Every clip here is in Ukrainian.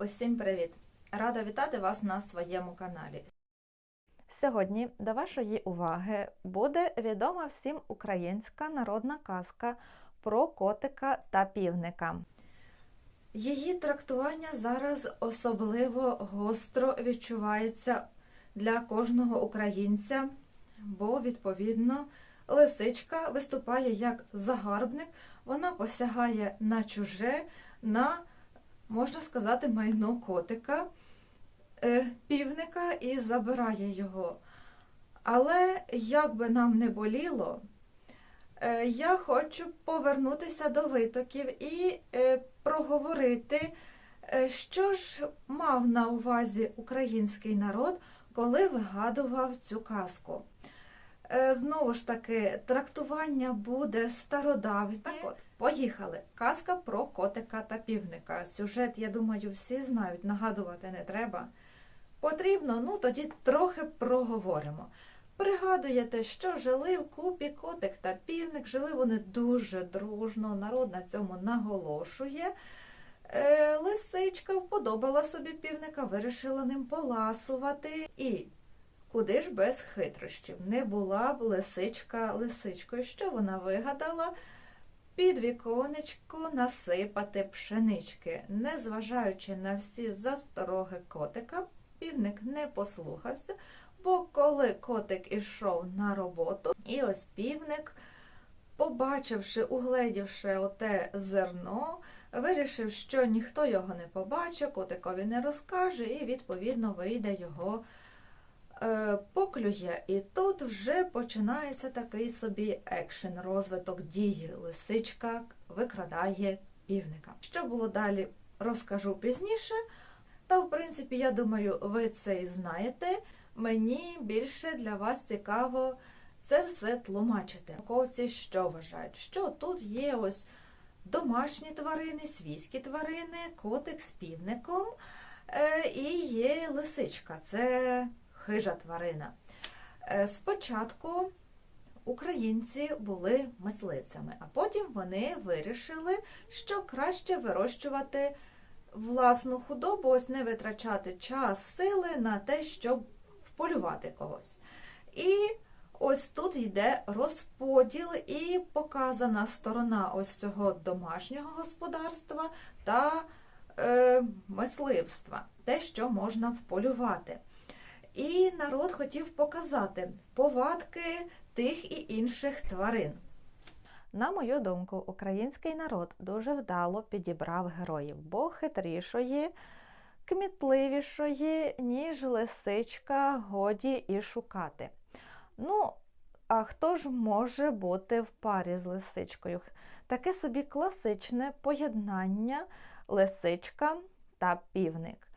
Усім привіт! Рада вітати вас на своєму каналі. Сьогодні до вашої уваги буде відома всім українська народна казка про котика та півника. Її трактування зараз особливо гостро відчувається для кожного українця, бо, відповідно, лисичка виступає як загарбник, вона посягає на чуже, на, можна сказати, майно котика, е, півника і забирає його. Але як би нам не боліло, е, я хочу повернутися до витоків і е, проговорити, що ж мав на увазі український народ, коли вигадував цю казку. Е, Знову ж таки, трактування буде стародавнє. Так от, поїхали. Казка про котика та півника. Сюжет, я думаю, всі знають, нагадувати не треба. Потрібно, ну тоді трохи проговоримо. Пригадуєте, що жили в купі котик та півник, жили вони дуже дружно, народ на цьому наголошує. Е, лисичка вподобала собі півника, вирішила ним поласувати. І куди ж без хитрощів? Не була б лисичка лисичкою. Що вона вигадала? Під віконечко насипати пшенички. Незважаючи на всі застороги котика, півник не послухався. Бо коли котик ішов на роботу, і ось півник, побачивши, угледівши оте зерно, вирішив, що ніхто його не побачить, котикові не розкаже, і, відповідно, вийде його поклює. І тут вже починається такий собі екшен, розвиток дії. Лисичка викрадає півника. Що було далі, розкажу пізніше. Та, в принципі, я думаю, ви це і знаєте. Мені більше для вас цікаво це все тлумачити. Науковці що вважають? Що тут є ось домашні тварини, свійські тварини, котик з півником е, і є лисичка, це хижа тварина. Е, Спочатку українці були мисливцями, а потім вони вирішили, що краще вирощувати власну худобу, ось не витрачати час, сили на те, щоб вполювати когось. І ось тут йде розподіл і показана сторона ось цього домашнього господарства та е, мисливства, те, що можна вполювати. І народ хотів показати повадки тих і інших тварин. На мою думку, український народ дуже вдало підібрав героїв, бо хитрішої, кмітливішої, ніж лисичка, годі і шукати. Ну, а хто ж може бути в парі з лисичкою? Таке собі класичне поєднання лисичка та півник.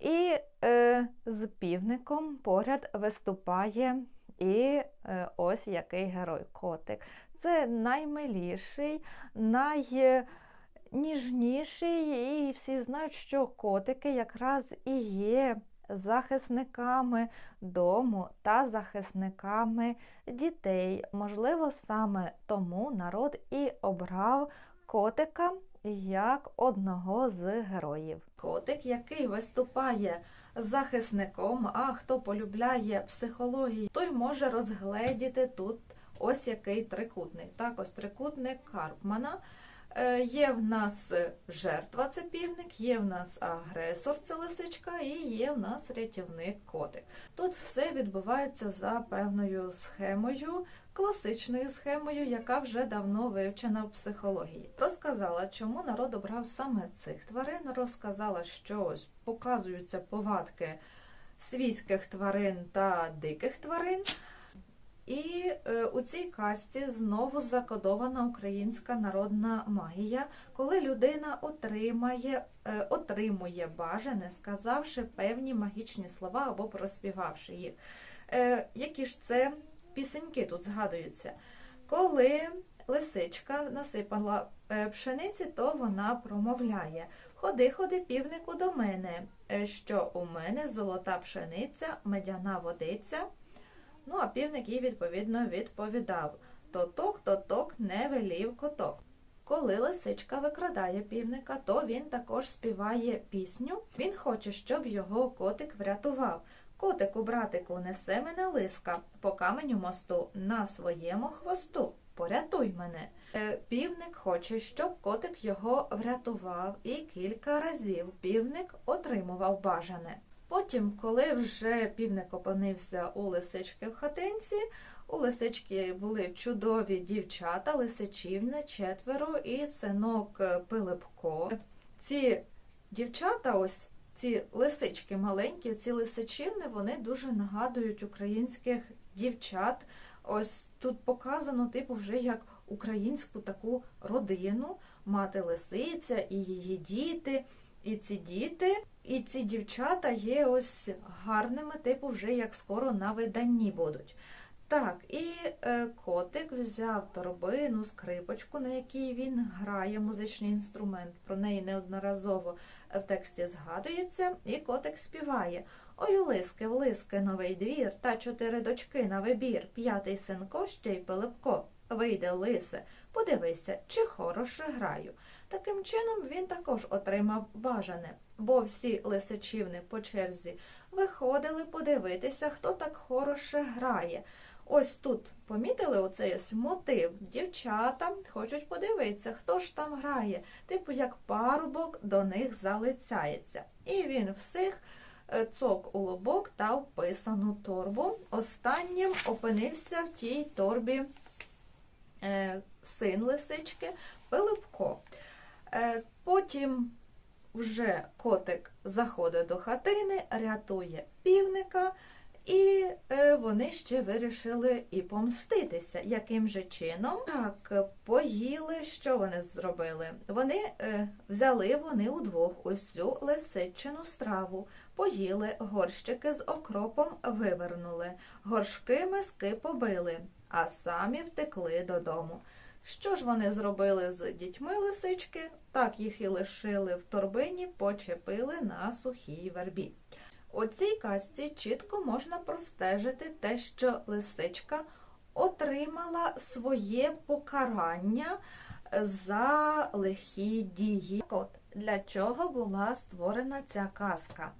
І е, з півником поряд виступає і е, ось який герой котик. Це наймиліший, найніжніший, і всі знають, що котики якраз і є захисниками дому та захисниками дітей. Можливо, саме тому народ і обрав котика як одного з героїв. Котик, який виступає захисником, а хто полюбляє психологію, той може розгледіти тут ось який трикутник. Так, ось трикутник Карпмана. Е, Є в нас жертва, це півник, є в нас агресор, це лисичка, і є в нас рятівник котик. Тут все відбувається за певною схемою, класичною схемою, яка вже давно вивчена в психології. Розказала, чому народ обрав саме цих тварин, розказала, що ось показуються повадки свійських тварин та диких тварин. І е, у цій касті знову закодована українська народна магія, коли людина отримає, е, отримує бажане, сказавши певні магічні слова або проспівавши їх. Е, які ж це пісеньки тут згадуються? Коли лисичка насипала пшениці, то вона промовляє: Ходи, ходи, півнику до мене, що у мене золота пшениця, медяна водиця. Ну, а півник їй відповідно відповідав: Тоток, тоток, не велів коток. коли лисичка викрадає півника, то він також співає пісню. Він хоче, щоб його котик врятував. Котику, братику, несе мене лиска по каменю мосту на своєму хвосту. Порятуй мене. Е, Півник хоче, щоб котик його врятував, і кілька разів півник отримував бажане. Потім, коли вже півник опинився у лисички в хатинці, у лисички були чудові дівчата, лисичівни, четверо і синок е, Пилипко. Ці дівчата, ось ці лисички маленькі, ці лисичівни, вони дуже нагадують українських дівчат. Ось тут показано, типу, вже як українську таку родину, мати лисиця і її діти. І ці діти, і ці дівчата є ось гарними, типу, вже як скоро на виданні будуть. Так, і е, котик взяв торбину, скрипочку, на якій він грає музичний інструмент. Про неї неодноразово в тексті згадується, і котик співає. Ой, у лиски, в лиски новий двір, та чотири дочки на вибір, п'ятий синко, ще й Пилипко. Вийде лисе, подивися, чи хороше граю. Таким чином він також отримав бажане, бо всі лисичівни по черзі виходили подивитися, хто так хороше грає. Ось тут помітили оцей ось мотив. Дівчата хочуть подивитися, хто ж там грає, типу як парубок до них залицяється. І він всіх е, цок у лобок та вписану торбу. Останнім опинився в тій торбі е, син лисички Пилипко. Е, Потім вже котик заходить до хатини, рятує півника, і е, вони ще вирішили і помститися. Яким же чином? Так, поїли, що вони зробили? Вони е, взяли вони удвох усю лисичину страву, поїли, горщики з окропом вивернули, горшки миски побили, а самі втекли додому. Що ж вони зробили з дітьми лисички? Так їх і лишили в торбині, почепили на сухій вербі. У цій казці чітко можна простежити те, що лисичка отримала своє покарання за лихі дії. Для чого була створена ця казка?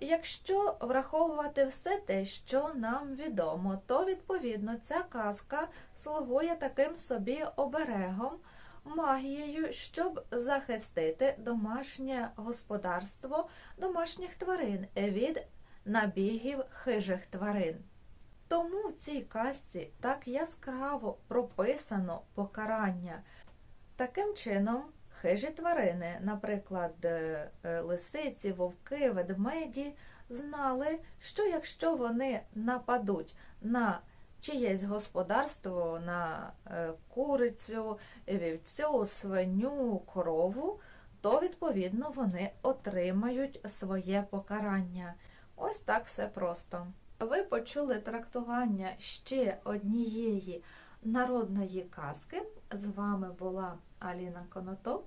Якщо враховувати все те, що нам відомо, то відповідно ця казка слугує таким собі оберегом, магією, щоб захистити домашнє господарство домашніх тварин від набігів хижих тварин. Тому в цій казці так яскраво прописано покарання. Таким чином, хижі тварини, наприклад, е, е, лисиці, вовки, ведмеді, знали, що якщо вони нападуть на чиєсь господарство, на е, курицю, вівцю, свиню, корову, то відповідно вони отримають своє покарання. Ось так все просто. Ви почули трактування ще однієї народної казки. З вами була Аліна Конотоп